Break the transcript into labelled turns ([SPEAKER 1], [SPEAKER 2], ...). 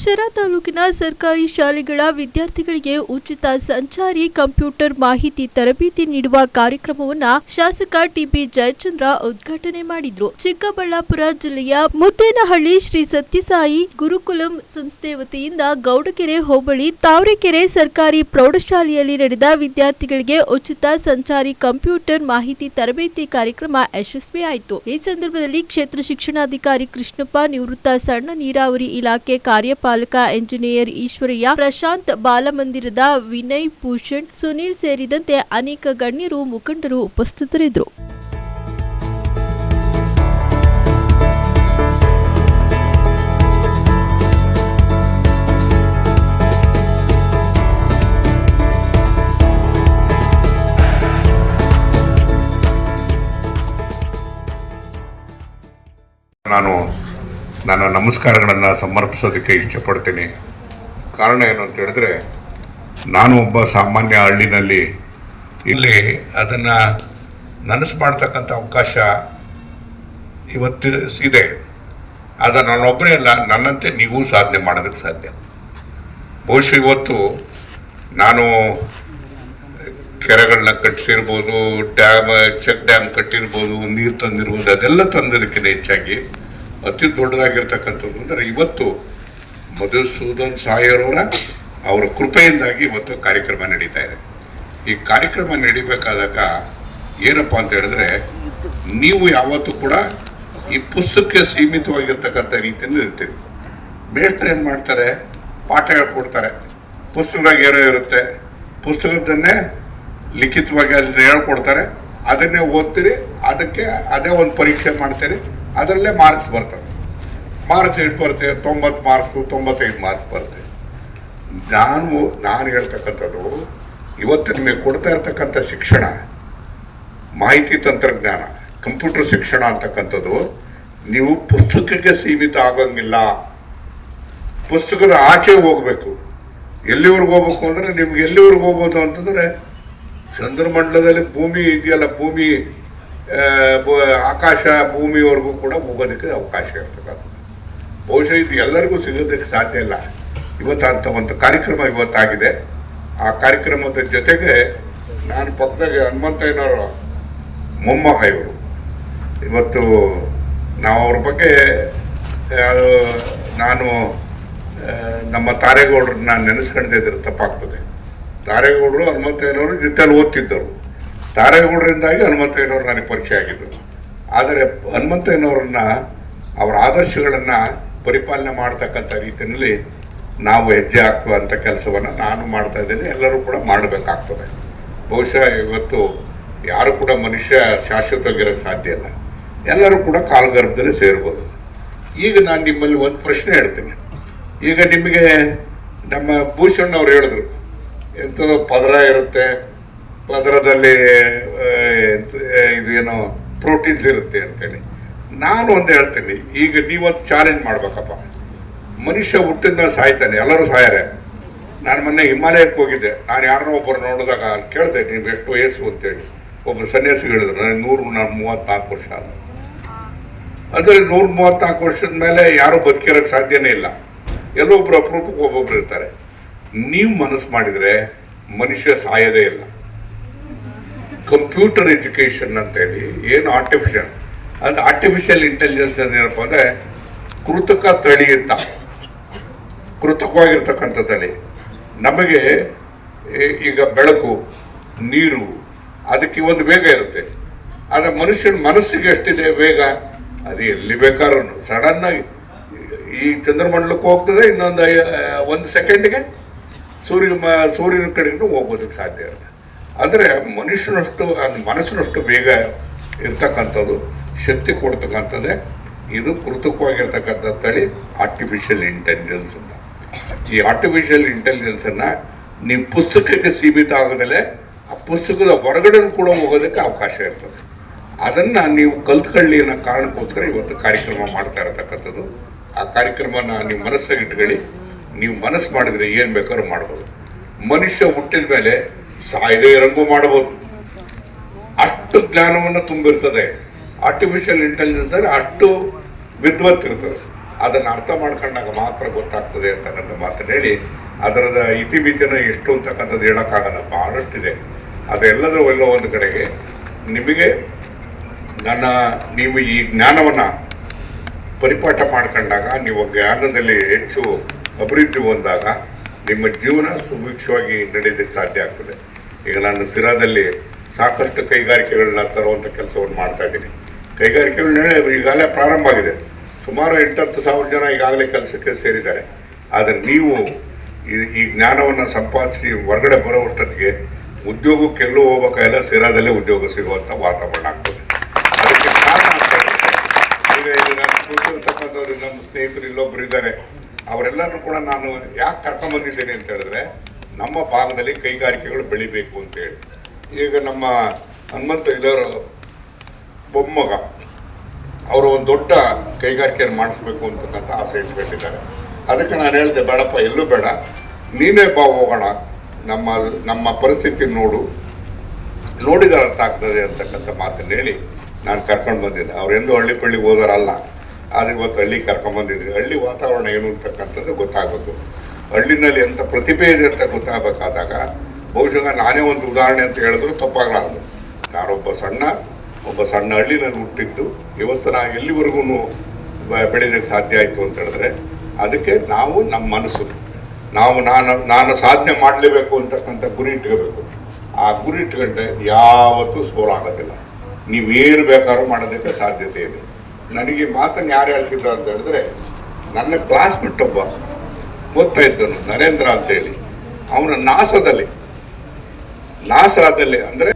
[SPEAKER 1] ಶಿರಾ ತಾಲೂಕಿನ ಸರ್ಕಾರಿ ಶಾಲೆಗಳ ವಿದ್ಯಾರ್ಥಿಗಳಿಗೆ ಉಚಿತ ಸಂಚಾರಿ ಕಂಪ್ಯೂಟರ್ ಮಾಹಿತಿ ತರಬೇತಿ ನೀಡುವ ಕಾರ್ಯಕ್ರಮವನ್ನು ಶಾಸಕ ಟಿಬಿ ಜಯಚಂದ್ರ ಉದ್ಘಾಟನೆ ಮಾಡಿದ್ರು. ಚಿಕ್ಕಬಳ್ಳಾಪುರ ಜಿಲ್ಲೆಯ ಮುದ್ದೇನಹಳ್ಳಿ ಶ್ರೀ ಸತ್ಯಸಾಯಿ ಗುರುಕುಲಂ ಸಂಸ್ಥೆ ವತಿಯಿಂದ ಗೌಡಕೆರೆ ಹೋಬಳಿ ತಾವರೆಕೆರೆ ಸರ್ಕಾರಿ ಪ್ರೌಢಶಾಲೆಯಲ್ಲಿ ನಡೆದ ವಿದ್ಯಾರ್ಥಿಗಳಿಗೆ ಉಚಿತ ಸಂಚಾರಿ ಕಂಪ್ಯೂಟರ್ ಮಾಹಿತಿ ತರಬೇತಿ ಕಾರ್ಯಕ್ರಮ ಯಶಸ್ವಿಯಾಯಿತು. ಈ ಸಂದರ್ಭದಲ್ಲಿ ಕ್ಷೇತ್ರ ಶಿಕ್ಷಣಾಧಿಕಾರಿ ಕೃಷ್ಣಪ್ಪ, ನಿವೃತ್ತ ಸಣ್ಣ ನೀರಾವರಿ ಇಲಾಖೆ ಕಾರ್ಯಪಾಲಕ ಎಂಜಿನಿಯರ್ ಈಶ್ವರಯ್ಯ ಪ್ರಶಾಂತ್ ಬಾಲಮಂದಿರದ ವಿನಯ್ ಭೂಷಣ್ ಸುನೀಲ್ ಸೇರಿದಂತೆ ಅನೇಕ ಗಣ್ಯರು ಮುಖಂಡರು ಉಪಸ್ಥಿತರಿದ್ದರು.
[SPEAKER 2] ನಾನು ನನ್ನ ನಮಸ್ಕಾರಗಳನ್ನು ಸಮರ್ಪಿಸೋದಕ್ಕೆ ಇಷ್ಟಪಡ್ತೀನಿ. ಕಾರಣ ಏನು ಅಂತ ಹೇಳಿದ್ರೆ, ನಾನು ಒಬ್ಬ ಸಾಮಾನ್ಯ ಹಳ್ಳಿನಲ್ಲಿ ಇಲ್ಲಿ ಅದನ್ನು ನನಸು ಮಾಡ್ತಕ್ಕಂಥ ಅವಕಾಶ ಇವತ್ತು ಇದೆ. ಆದರೆ ನಾನೊಬ್ಬರೇ ಅಲ್ಲ, ನನ್ನಂತೆ ನೀವು ಸಾಧನೆ ಮಾಡೋದಕ್ಕೆ ಸಾಧ್ಯ. ಬಹುಶಃ ಇವತ್ತು ನಾನು ಕೆರೆಗಳನ್ನ ಕಟ್ಟಿಸಿರ್ಬೋದು, ಡ್ಯಾಮ್, ಚೆಕ್ ಡ್ಯಾಮ್ ಕಟ್ಟಿರ್ಬೋದು, ನೀರು ತಂದಿರ್ಬೋದು, ಅದೆಲ್ಲ ತಂದಿರೋಕ್ಕಿಂತ ಹೆಚ್ಚಾಗಿ ಅತಿ ದೊಡ್ಡದಾಗಿರ್ತಕ್ಕಂಥದ್ದು ಅಂದರೆ ಇವತ್ತು ಮಧುಸೂದನ್ ಸಾಯರವರ ಅವರ ಕೃಪೆಯಿಂದಾಗಿ ಇವತ್ತು ಕಾರ್ಯಕ್ರಮ ನಡೀತಾ ಇದೆ. ಈ ಕಾರ್ಯಕ್ರಮ ನಡಿಬೇಕಾದಾಗ ಏನಪ್ಪ ಅಂತ ಹೇಳಿದ್ರೆ ನೀವು ಯಾವತ್ತೂ ಕೂಡ ಈ ಪುಸ್ತಕಕ್ಕೆ ಸೀಮಿತವಾಗಿರ್ತಕ್ಕಂಥ ರೀತಿಯಲ್ಲಿ ಇರ್ತೀರಿ. ಮೇಷ್ಟ್ರು ಏನು ಮಾಡ್ತಾರೆ? ಪಾಠ ಹೇಳ್ಕೊಡ್ತಾರೆ. ಪುಸ್ತಕದಾಗ ಏನೋ ಇರುತ್ತೆ. ಪುಸ್ತಕದನ್ನೇ ಲಿಖಿತವಾಗಿ ಅದನ್ನ ಹೇಳ್ಕೊಡ್ತಾರೆ. ಅದನ್ನೇ ಓದ್ತೀರಿ. ಅದಕ್ಕೆ ಅದೇ ಒಂದು ಪರೀಕ್ಷೆ ಮಾಡ್ತೀರಿ. ಅದರಲ್ಲೇ ಮಾರ್ಕ್ಸ್ ಬರ್ತವೆ ಮಾರ್ಕ್ಸ್ ಎಷ್ಟು ಬರುತ್ತೆ? ತೊಂಬತ್ತು ಮಾರ್ಕ್ಸು ತೊಂಬತ್ತೈದು ಮಾರ್ಕ್ಸ್ ಬರುತ್ತೆ. ನಾನು ನಾನು ಹೇಳ್ತಕ್ಕಂಥದ್ದು, ಇವತ್ತು ನಿಮಗೆ ಕೊಡ್ತಾ ಇರ್ತಕ್ಕಂಥ ಶಿಕ್ಷಣ, ಮಾಹಿತಿ ತಂತ್ರಜ್ಞಾನ, ಕಂಪ್ಯೂಟರ್ ಶಿಕ್ಷಣ ಅಂತಕ್ಕಂಥದ್ದು, ನೀವು ಪುಸ್ತಕಕ್ಕೆ ಸೀಮಿತ ಆಗೋಂಗಿಲ್ಲ. ಪುಸ್ತಕದ ಆಚೆ ಹೋಗಬೇಕು. ಎಲ್ಲಿವರೆಗೂ ಹೋಗ್ಬೇಕು ಅಂದರೆ ನಿಮ್ಗೆ ಎಲ್ಲಿವರೆಗೂ ಹೋಗ್ಬೋದು ಅಂತಂದರೆ ಚಂದ್ರಮಂಡಲದಲ್ಲಿ ಭೂಮಿ ಇದೆಯಲ್ಲ, ಭೂಮಿ ಆಕಾಶ ಭೂಮಿವರೆಗೂ ಕೂಡ ಹೋಗೋದಕ್ಕೆ ಅವಕಾಶ ಇರ್ತಕ್ಕಂಥದ್ದು ಬಹುಶಃ ಇದು ಎಲ್ಲರಿಗೂ ಸಿಗೋದಕ್ಕೆ ಸಾಧ್ಯ ಇಲ್ಲ. ಇವತ್ತು ಒಂದು ಕಾರ್ಯಕ್ರಮ ಇವತ್ತಾಗಿದೆ. ಆ ಕಾರ್ಯಕ್ರಮದ ಜೊತೆಗೆ ನಾನು ಪಕ್ಕದಾಗ ಹನುಮಂತಯ್ಯನವರು ಮೊಮ್ಮಗ ಇವರು ಇವತ್ತು ನಾವು ಅವ್ರ ಬಗ್ಗೆ ನಾನು ನಮ್ಮ ತಾರೇಗೌಡರನ್ನ ನೆನೆಸ್ಕೊಂಡಿದ್ರೆ ತಪ್ಪಾಗ್ತದೆ. ತಾರೇಗೌಡರು ಹನುಮಂತಯ್ಯನವರು ಜೊತೆಯಲ್ಲಿ ಓದ್ತಿದ್ದರು. ತಾರೇಗೌಡರಿಂದಾಗಿ ಹನುಮಂತಯ್ಯನವರು ನನಗೆ ಪರಿಚಯ ಆಗಿದ್ದರು ಆದರೆ ಹನುಮಂತಯ್ಯನವ್ರನ್ನ ಅವರ ಆದರ್ಶಗಳನ್ನು ಪರಿಪಾಲನೆ ಮಾಡ್ತಕ್ಕಂಥ ರೀತಿಯಲ್ಲಿ ನಾವು ಹೆಜ್ಜೆ ಹಾಕುವಂಥ ಕೆಲಸವನ್ನು ನಾನು ಮಾಡ್ತಾ ಇದ್ದೀನಿ. ಎಲ್ಲರೂ ಕೂಡ ಮಾಡಬೇಕಾಗ್ತದೆ. ಬಹುಶಃ ಇವತ್ತು ಯಾರು ಕೂಡ ಮನುಷ್ಯ ಶಾಶ್ವತವಾಗಿರೋಕ್ಕೆ ಸಾಧ್ಯ ಇಲ್ಲ. ಎಲ್ಲರೂ ಕೂಡ ಕಾಲಗರ್ಭದಲ್ಲಿ ಸೇರ್ಬೋದು. ಈಗ ನಾನು ನಿಮ್ಮಲ್ಲಿ ಒಂದು ಪ್ರಶ್ನೆ ಹೇಳ್ತೀನಿ. ಈಗ ನಿಮಗೆ ನಮ್ಮ ಭೂಷಣ್ ಅವ್ರು ಹೇಳಿದ್ರು ಎಂಥದೋ ಪದರ ಇರುತ್ತೆ ಪದರದಲ್ಲಿ ಇದೇನು ಪ್ರೋಟೀನ್ಸ್ ಇರುತ್ತೆ ಅಂತೇಳಿ. ನಾನು ಒಂದು ಹೇಳ್ತೀನಿ, ಈಗ ನೀವೊಂದು ಚಾಲೆಂಜ್ ಮಾಡ್ಬೇಕಪ್ಪ. ಮನುಷ್ಯ ಹುಟ್ಟಿದ ಸಾಯ್ತಾನೆ, ಎಲ್ಲರೂ ಸಾಯಾರೆ ನಾನು ಮೊನ್ನೆ ಹಿಮಾಲಯಕ್ಕೆ ಹೋಗಿದ್ದೆ. ನಾನು ಯಾರನ್ನೋ ಒಬ್ಬರು ನೋಡಿದಾಗ ಕೇಳಿದೆ ನೀವು ಎಷ್ಟು ವಯಸ್ಸು ಅಂತೇಳಿ. ಒಬ್ಬರು ಸನ್ಯಾಸಿ ಹೇಳಿದ್ರು, ನನಗೆ ನೂರು, ನಾನು ಮೂವತ್ತ್ನಾಲ್ಕು ವರ್ಷ ಆದ. ಅಂದರೆ ನೂರ ಮೂವತ್ತ್ನಾಲ್ಕು ವರ್ಷದ ಮೇಲೆ ಯಾರೂ ಬದುಕಿರೋಕ್ಕೆ ಸಾಧ್ಯನೇ ಇಲ್ಲ. ಎಲ್ಲೋ ಒಬ್ರು ಅಪರೂಪಕ್ಕೆ ಒಬ್ಬೊಬ್ರು ಇರ್ತಾರೆ. ನೀವು ಮನಸ್ಸು ಮಾಡಿದರೆ ಮನುಷ್ಯ ಸಾಯೋದೇ ಇಲ್ಲ. ಕಂಪ್ಯೂಟರ್ ಎಜುಕೇಷನ್ ಅಂತೇಳಿ, ಏನು ಆರ್ಟಿಫಿಷಿಯಲ್ ಅದು ಆರ್ಟಿಫಿಷಿಯಲ್ ಇಂಟೆಲಿಜೆನ್ಸ್ ಏನಪ್ಪ ಅಂದರೆ ಕೃತಕ ತಳಿ ಅಂತ. ಕೃತಕವಾಗಿರ್ತಕ್ಕಂಥ ತಳಿ. ನಮಗೆ ಈಗ ಬೆಳಕು, ನೀರು, ಅದಕ್ಕೆ ಒಂದು ವೇಗ ಇರುತ್ತೆ. ಆದರೆ ಮನುಷ್ಯನ ಮನಸ್ಸಿಗೆ ಎಷ್ಟಿದೆ ವೇಗ? ಅದು ಎಲ್ಲಿ ಬೇಕಾದ್ರೂ ಸಡನ್ನಾಗಿ ಈ ಚಂದ್ರಮಂಡಲಕ್ಕೆ ಹೋಗ್ತದೆ, ಇನ್ನೊಂದು ಒಂದು ಸೆಕೆಂಡ್ಗೆ ಸೂರ್ಯ ಸೂರ್ಯನ ಕಡೆಗೂ ಹೋಗೋದಕ್ಕೆ ಸಾಧ್ಯ ಇರುತ್ತೆ. ಅಂದರೆ ಮನುಷ್ಯನಷ್ಟು, ಅದು ಮನಸ್ಸಿನಷ್ಟು ಬೇಗ ಇರ್ತಕ್ಕಂಥದ್ದು, ಶಕ್ತಿ ಕೊಡ್ತಕ್ಕಂಥದ್ದೇ. ಇದು ಕೃತಕವಾಗಿರ್ತಕ್ಕಂಥ ತಳಿ ಆರ್ಟಿಫಿಷಿಯಲ್ ಇಂಟೆಲಿಜೆನ್ಸ್ ಅಂತ. ಈ ಆರ್ಟಿಫಿಷಿಯಲ್ ಇಂಟೆಲಿಜೆನ್ಸನ್ನು ನೀವು ಪುಸ್ತಕಕ್ಕೆ ಸೀಮಿತ ಆಗದಲ್ಲೇ ಆ ಪುಸ್ತಕದ ಹೊರಗಡೆ ಕೂಡ ಹೋಗೋದಕ್ಕೆ ಅವಕಾಶ ಇರ್ತದೆ. ಅದನ್ನು ನೀವು ಕಲ್ತ್ಕೊಳ್ಳಿ ಅನ್ನೋ ಕಾರಣಕ್ಕೋಸ್ಕರ ಇವತ್ತು ಕಾರ್ಯಕ್ರಮ ಮಾಡ್ತಾ ಇರತಕ್ಕಂಥದ್ದು. ಆ ಕಾರ್ಯಕ್ರಮನ ನೀವು ಮನಸ್ಸಾಗಿ ಇಟ್ಕೊಳ್ಳಿ. ನೀವು ಮನಸ್ಸು ಮಾಡಿದರೆ ಏನು ಬೇಕಾದ್ರೂ ಮಾಡ್ಬೋದು. ಮನುಷ್ಯ ಹುಟ್ಟಿದ ಮೇಲೆ ಸಾಯದೇ ಇರಂಗೂ ಮಾಡಬಹುದು. ಅಷ್ಟು ಜ್ಞಾನವನ್ನು ತುಂಬಿರ್ತದೆ. ಆರ್ಟಿಫಿಷಿಯಲ್ ಇಂಟೆಲಿಜೆನ್ಸ್ ಅಲ್ಲಿ ಅಷ್ಟು ವಿದ್ವತ್ ಇರ್ತದೆ. ಅದನ್ನು ಅರ್ಥ ಮಾಡ್ಕೊಂಡಾಗ ಮಾತ್ರ ಗೊತ್ತಾಗ್ತದೆ ಅಂತಕ್ಕಂಥ ಮಾತನ್ನು ಹೇಳಿ, ಅದರದ ಇತಿಮಿತಿನ ಎಷ್ಟು ಅಂತಕ್ಕಂಥದ್ದು ಹೇಳೋಕ್ಕಾಗಲ್ಲ ಭಾಳಷ್ಟಿದೆ ಅದೆಲ್ಲದರ ಎಲ್ಲೋ ಒಂದು ಕಡೆಗೆ ನಿಮಗೆ ನನ್ನ, ನೀವು ಈ ಜ್ಞಾನವನ್ನು ಪರಿಪಾಠ ಮಾಡ್ಕೊಂಡಾಗ, ನೀವು ಜ್ಞಾನದಲ್ಲಿ ಹೆಚ್ಚು ಅಭಿವೃದ್ಧಿ ಹೊಂದಾಗ ನಿಮ್ಮ ಜೀವನ ಸುಭಿಕ್ಷವಾಗಿ ನಡೆಯಲಿಕ್ಕೆ ಸಾಧ್ಯ ಆಗ್ತದೆ. ಈಗ ನಾನು ಸಿರಾದಲ್ಲಿ ಸಾಕಷ್ಟು ಕೈಗಾರಿಕೆಗಳನ್ನ ತರುವಂಥ ಕೆಲಸವನ್ನು ಮಾಡ್ತಾ ಇದ್ದೀನಿ. ಕೈಗಾರಿಕೆಗಳ ಈಗಾಗಲೇ ಪ್ರಾರಂಭ ಆಗಿದೆ. ಸುಮಾರು ಎಂಟತ್ತು ಸಾವಿರ ಜನ ಈಗಾಗಲೇ ಕೆಲಸಕ್ಕೆ ಸೇರಿದ್ದಾರೆ. ಆದರೆ ನೀವು ಈ- ಜ್ಞಾನವನ್ನು ಸಂಪಾದಿಸಿ ಹೊರಗಡೆ ಬರೋವಷ್ಟೊತ್ತಿಗೆ ಉದ್ಯೋಗಕ್ಕೆಲ್ಲೂ ಹೋಗ್ಬೇಕಾಗಿಲ್ಲ ಸಿರಾದಲ್ಲೇ ಉದ್ಯೋಗ ಸಿಗುವಂಥ ವಾತಾವರಣ ಆಗ್ತದೆ. ಅದಕ್ಕೆ ಈಗ ನಾನು ಕೂತಿರ್ತಕ್ಕಂಥವ್ರು ನಮ್ಮ ಸ್ನೇಹಿತರು ಇಲ್ಲೊಬ್ಬರು ಇದ್ದಾರೆ. ಅವರೆಲ್ಲರೂ ಕೂಡ ನಾನು ಯಾಕೆ ಕರ್ಕೊಂಬಂದಿದ್ದೇನೆ ಅಂತ ಹೇಳಿದ್ರೆ ನಮ್ಮ ಭಾಗದಲ್ಲಿ ಕೈಗಾರಿಕೆಗಳು ಬೆಳಿಬೇಕು ಅಂತ ಹೇಳಿ. ಈಗ ನಮ್ಮ ಹನುಮಂತ ಇದರ ಬೊಮ್ಮಗ ಅವರು ಒಂದು ದೊಡ್ಡ ಕೈಗಾರಿಕೆಯನ್ನು ಮಾಡಿಸ್ಬೇಕು ಅಂತಕ್ಕಂಥ ಆಸೆ ಇಟ್ಕೊಂಡಿದ್ದಾರೆ ಅದಕ್ಕೆ ನಾನು ಹೇಳಿದೆ, ಬೇಡಪ್ಪ, ಎಲ್ಲೂ ಬೇಡ. ನೀನೇ ಬಾ, ಹೋಗೋಣ. ನಮ್ಮ ನಮ್ಮ ಪರಿಸ್ಥಿತಿ ನೋಡು. ನೋಡಿದ್ರೆ ಅರ್ಥ ಆಗ್ತದೆ ಅಂತಕ್ಕಂಥ ಮಾತನ್ನು ಹೇಳಿ ನಾನು ಕರ್ಕೊಂಡು ಬಂದಿದ್ದೆ. ಅವರೆಂದು ಹಳ್ಳಿ ಪಳ್ಳಿಗೆ ಹೋದಾರಲ್ಲ ಆದರೆ ಇವತ್ತು ಹಳ್ಳಿ ಕರ್ಕೊಂಡ್ಬಂದಿದ್ರಿ ಹಳ್ಳಿ ವಾತಾವರಣ ಏನು ಅಂತಕ್ಕಂಥದ್ದು ಗೊತ್ತಾಗಬೇಕು ಹಳ್ಳಿನಲ್ಲಿ ಎಂಥ ಪ್ರತಿಭೆ ಇದೆ ಅಂತ ಗೊತ್ತಾಗಬೇಕಾದಾಗ ಬಹುಶಃ ನಾನೇ ಒಂದು ಉದಾಹರಣೆ ಅಂತ ಹೇಳಿದ್ರು ತಪ್ಪಾಗಲಾರದು. ನಾನೊಬ್ಬ ಸಣ್ಣ, ಒಬ್ಬ ಸಣ್ಣ ಹಳ್ಳಿನಲ್ಲಿ ಹುಟ್ಟಿದ್ದು. ಇವತ್ತು ನಾನು ಎಲ್ಲಿವರೆಗೂ ಬೆಳೀಲಿಕ್ಕೆ ಸಾಧ್ಯ ಆಯಿತು ಅಂತ ಹೇಳಿದ್ರೆ ಅದಕ್ಕೆ ನಾವು ನಮ್ಮ ಮನಸ್ಸು. ನಾವು ನಾನು ನಾನು ಸಾಧನೆ ಮಾಡಲೇಬೇಕು ಅಂತಕ್ಕಂಥ ಗುರಿ ಇಟ್ಕೋಬೇಕು. ಆ ಗುರಿ ಇಟ್ಕೊಂಡ್ರೆ ಯಾವತ್ತೂ ಸೋಲಾಗೋದಿಲ್ಲ. ನೀವೇನು ಬೇಕಾದ್ರೂ ಮಾಡೋದಕ್ಕೆ ಸಾಧ್ಯತೆ ಇದೆ. ನನಗೆ ಮಾತನ್ನು ಯಾರು ಹೇಳ್ತಿದ್ದಾರೆ ಅಂತ ಹೇಳಿದ್ರೆ, ನನ್ನ ಕ್ಲಾಸ್ಮೇಟ್ ಒಬ್ಬ ಓದ್ತಾ ಇದ್ದನು ನರೇಂದ್ರ ಅಂತ ಹೇಳಿ ಅವನ ನಾಸದಲ್ಲಿ. ನಾಸದಲ್ಲಿ ಅಂದರೆ